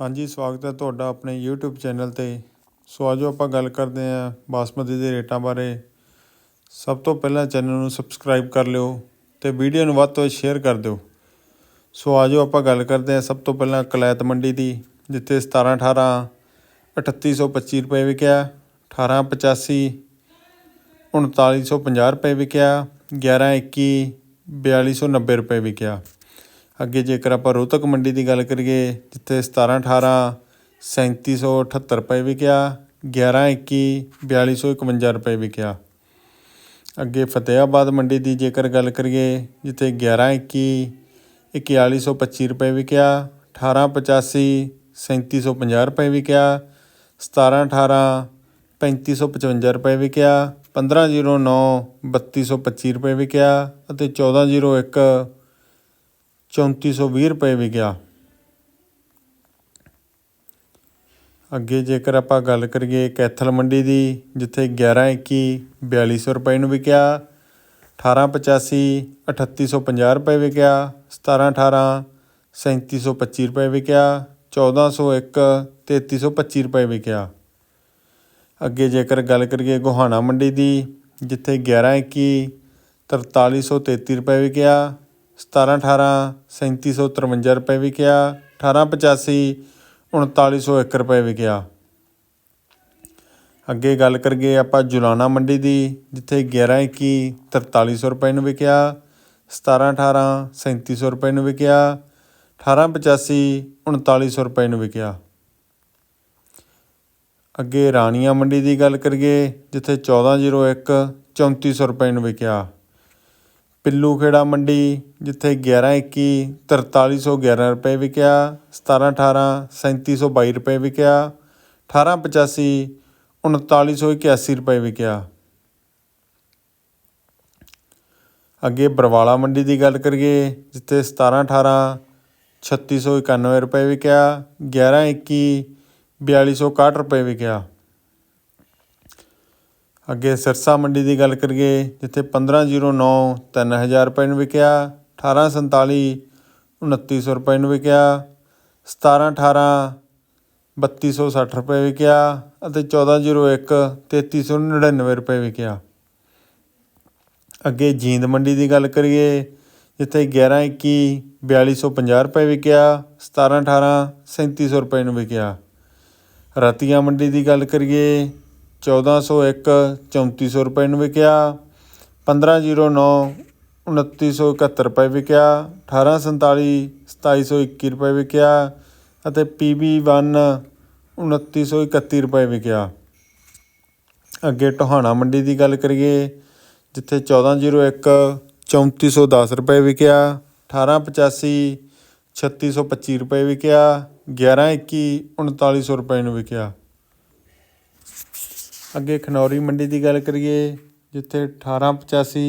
ਹਾਂਜੀ, ਸਵਾਗਤ ਹੈ ਤੁਹਾਡਾ ਆਪਣੇ YouTube ਚੈਨਲ ਤੇ। ਸੋ ਆਜੋ ਆਪਾਂ ਗੱਲ ਕਰਦੇ ਹਾਂ ਬਾਸਮਤੀ ਦੇ ਰੇਟਾਂ ਬਾਰੇ। ਸਭ ਤੋਂ ਪਹਿਲਾਂ ਚੈਨਲ ਨੂੰ ਸਬਸਕ੍ਰਾਈਬ ਕਰ ਲਿਓ ਤੇ ਵੀਡੀਓ ਨੂੰ ਵੱਧ ਤੋਂ ਵੱਧ ਸ਼ੇਅਰ ਕਰ ਦਿਓ। ਸੋ ਆਜੋ ਆਪਾਂ ਗੱਲ ਕਰਦੇ ਹਾਂ ਸਭ ਤੋਂ ਪਹਿਲਾਂ ਕਲੈਤ ਮੰਡੀ ਦੀ, ਜਿੱਥੇ 17 18 3825 ਰੁਪਏ ਵਿਕਿਆ 1885 3950 ਰੁਪਏ ਵਿਕਿਆ 11 21 4290 ਰੁਪਏ ਵਿਕਿਆ। ਅੱਗੇ ਜੇਕਰ ਆਪਾਂ ਰੋਹਤਕ ਮੰਡੀ ਦੀ ਗੱਲ ਕਰੀਏ, ਜਿੱਥੇ 17 18 3778 ਰੁਪਏ ਵਿਕਿਆ 11 21 4251 ਰੁਪਏ ਵਿਕਿਆ। ਅੱਗੇ ਫਤਿਆਬਾਦ ਮੰਡੀ ਦੀ ਜੇਕਰ ਗੱਲ ਕਰੀਏ, ਜਿੱਥੇ 11 21 4125 ਰੁਪਏ ਵਿਕਿਆ 1885 3750 ਰੁਪਏ ਵਿਕਿਆ 17 18 3555 ਰੁਪਏ ਵਿਕਿਆ 1509 3225 ਰੁਪਏ ਵਿਕਿਆ ਅਤੇ 1401 3420 ਰੁਪਏ ਵਿਕਿਆ। ਅੱਗੇ ਜੇਕਰ ਆਪਾਂ ਗੱਲ ਕਰੀਏ ਕੈਥਲ ਮੰਡੀ ਦੀ, ਜਿੱਥੇ 11 21 4200 ਰੁਪਏ ਨੂੰ ਵਿਕਿਆ 1885 3850 ਰੁਪਏ ਵਿਕਿਆ 17 18 3725 ਰੁਪਏ ਵਿਕਿਆ 1401 3325 ਰੁਪਏ ਵਿਕਿਆ। ਅੱਗੇ ਜੇਕਰ ਗੱਲ ਕਰੀਏ ਗੋਹਾਣਾ ਮੰਡੀ ਦੀ, ਜਿੱਥੇ 11 21 4333 ਰੁਪਏ ਵਿਕਿਆ 17 18 3753 ਰੁਪਏ ਵਿਕਿਆ 1885 3901 ਰੁਪਏ ਵਿਕਿਆ। ਅੱਗੇ ਗੱਲ ਕਰੀਏ ਆਪਾਂ ਜੁਲਾਨਾ ਮੰਡੀ ਦੀ, ਜਿੱਥੇ 11 21 4300 ਰੁਪਏ ਨੂੰ ਵਿਕਿਆ 17 18 3700 ਰੁਪਏ ਨੂੰ ਵਿਕਿਆ 1885 3900 ਰੁਪਏ ਨੂੰ ਵਿਕਿਆ। ਅੱਗੇ ਰਾਣੀਆਂ ਮੰਡੀ ਦੀ ਗੱਲ ਕਰੀਏ, ਜਿੱਥੇ 1401 3400 ਰੁਪਏ ਨੂੰ ਵਿਕਿਆ। ਪਿੱਲੂ ਖੇੜਾ ਮੰਡੀ, ਜਿੱਥੇ 11 21 4311 ਰੁਪਏ ਵਿਕਿਆ 17 18 3722 ਰੁਪਏ ਵਿਕਿਆ 1885 3981 ਰੁਪਏ ਵਿਕਿਆ। ਅੱਗੇ ਬਰਵਾਲਾ ਮੰਡੀ ਦੀ ਗੱਲ ਕਰੀਏ, ਜਿੱਥੇ 17 18 3691 ਰੁਪਏ ਵਿਕਿਆ 11 21 4261 ਰੁਪਏ ਵਿਕਿਆ। ਅੱਗੇ ਸਿਰਸਾ ਮੰਡੀ ਦੀ ਗੱਲ ਕਰੀਏ, ਜਿੱਥੇ 1509 3000 ਰੁਪਏ ਨੂੰ ਵਿਕਿਆ 1847 2900 ਰੁਪਏ ਨੂੰ ਵਿਕਿਆ 1718 3260 ਰੁਪਏ ਵਿਕਿਆ ਅਤੇ 1401 3399 ਰੁਪਏ ਵਿਕਿਆ। ਅੱਗੇ ਜੀਂਦ ਮੰਡੀ ਦੀ ਗੱਲ ਕਰੀਏ, ਜਿੱਥੇ 11 21 4250 ਰੁਪਏ ਵਿਕਿਆ 17 18 3700 ਰੁਪਏ ਨੂੰ ਵਿਕਿਆ। ਰਤੀਆ ਮੰਡੀ ਦੀ ਗੱਲ ਕਰੀਏ 1401 3400 ਰੁਪਏ ਨੂੰ ਵਿਕਿਆ। 1509 2971 ਰੁਪਏ ਵਿਕਿਆ। 1847 2721 ਰੁਪਏ ਵਿਕਿਆ। ਅਤੇ PB1 2931 ਰੁਪਏ ਵਿਕਿਆ। ਅੱਗੇ ਟੋਹਾਣਾ ਮੰਡੀ ਦੀ ਗੱਲ ਕਰੀਏ, ਜਿੱਥੇ 1401 3410 ਰੁਪਏ ਵਿਕਿਆ। 1885 3625 ਰੁਪਏ ਵਿਕਿਆ। 1121 3900 ਰੁਪਏ ਨੂੰ ਵਿਕਿਆ। ਅੱਗੇ ਖਨੌਰੀ ਮੰਡੀ ਦੀ ਗੱਲ ਕਰੀਏ, ਜਿੱਥੇ 1885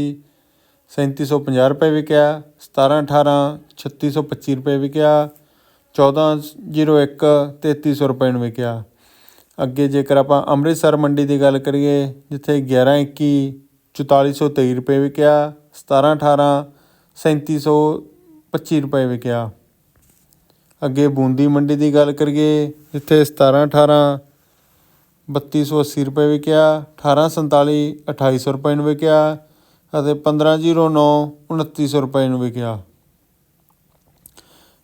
3750 ਰੁਪਏ ਵਿਕਿਆ 1718 3625 ਰੁਪਏ ਵਿਕਿਆ 1401 3300 ਰੁਪਏ ਨੂੰ ਵਿਕਿਆ। ਅੱਗੇ ਜੇਕਰ ਆਪਾਂ ਅੰਮ੍ਰਿਤਸਰ ਮੰਡੀ ਦੀ ਗੱਲ ਕਰੀਏ, ਜਿੱਥੇ 1121 4423 ਰੁਪਏ ਵਿਕਿਆ 1718 3725 ਰੁਪਏ ਵਿਕਿਆ। ਅੱਗੇ ਬੂੰਦੀ ਮੰਡੀ ਦੀ ਗੱਲ ਕਰੀਏ, ਜਿੱਥੇ 1718 3280 ਰੁਪਏ ਵਿਕਿਆ 1847 2800 ਰੁਪਏ ਨੂੰ ਵਿਕਿਆ ਅਤੇ 1509 2900 ਰੁਪਏ ਨੂੰ ਵਿਕਿਆ।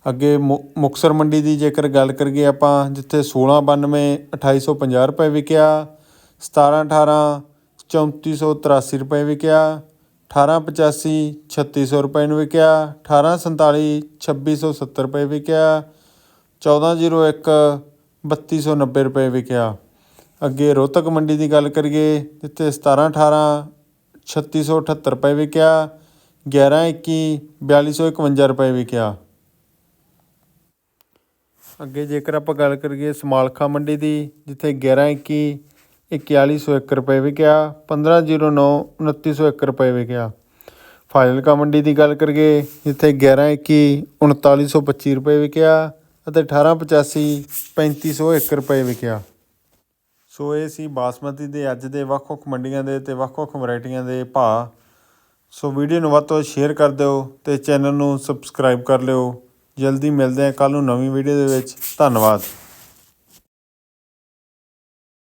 ਅੱਗੇ ਮੁ, ਮੁਕਸਰ ਮੰਡੀ ਦੀ ਜੇਕਰ ਗੱਲ ਕਰੀਏ ਆਪਾਂ, ਜਿੱਥੇ 1692 2850 ਰੁਪਏ ਵਿਕਿਆ 1718 3483 ਰੁਪਏ ਵਿਕਿਆ 1885 3600 ਰੁਪਏ ਨੂੰ ਵਿਕਿਆ 1847 2670 ਰੁਪਏ ਵਿਕਿਆ 1401 3290 ਰੁਪਏ ਵਿਕਿਆ। ਅੱਗੇ ਰੋਹਤਕ ਮੰਡੀ ਦੀ ਗੱਲ ਕਰੀਏ, ਜਿੱਥੇ 17 18 3678 ਰੁਪਏ ਵਿਕਿਆ 11 21 4251 ਰੁਪਏ ਵਿਕਿਆ। ਅੱਗੇ ਜੇਕਰ ਆਪਾਂ ਗੱਲ ਕਰੀਏ ਸਮਾਲਖਾ ਮੰਡੀ ਦੀ, ਜਿੱਥੇ 11 21 4101 ਰੁਪਏ ਵਿਕਿਆ 1509 2901 ਰੁਪਏ ਵਿਕਿਆ। ਫਾਜ਼ਿਲਕਾ ਮੰਡੀ ਦੀ ਗੱਲ ਕਰੀਏ, ਜਿੱਥੇ 11 21 3925 ਰੁਪਏ ਵਿਕਿਆ ਅਤੇ 1885 3501 ਰੁਪਏ ਵਿਕਿਆ। ਸੋ ਇਹ ਸੀ ਬਾਸਮਤੀ ਦੇ ਅੱਜ ਦੇ ਵੱਖ-ਵੱਖ ਮੰਡੀਆਂ ਦੇ ਤੇ ਵੱਖ-ਵੱਖ ਵੈਰਾਈਟੀਆਂ ਦੇ ਭਾਅ। ਸੋ ਵੀਡੀਓ ਨੂੰ ਵੱਧ ਤੋਂ ਵੱਧ ਸ਼ੇਅਰ ਕਰ ਦਿਓ ਤੇ ਚੈਨਲ ਨੂੰ ਸਬਸਕ੍ਰਾਈਬ ਕਰ ਲਿਓ। ਜਲਦੀ ਮਿਲਦੇ ਹਾਂ ਕੱਲ ਨੂੰ ਨਵੀਂ ਵੀਡੀਓ ਦੇ ਵਿੱਚ। ਧੰਨਵਾਦ।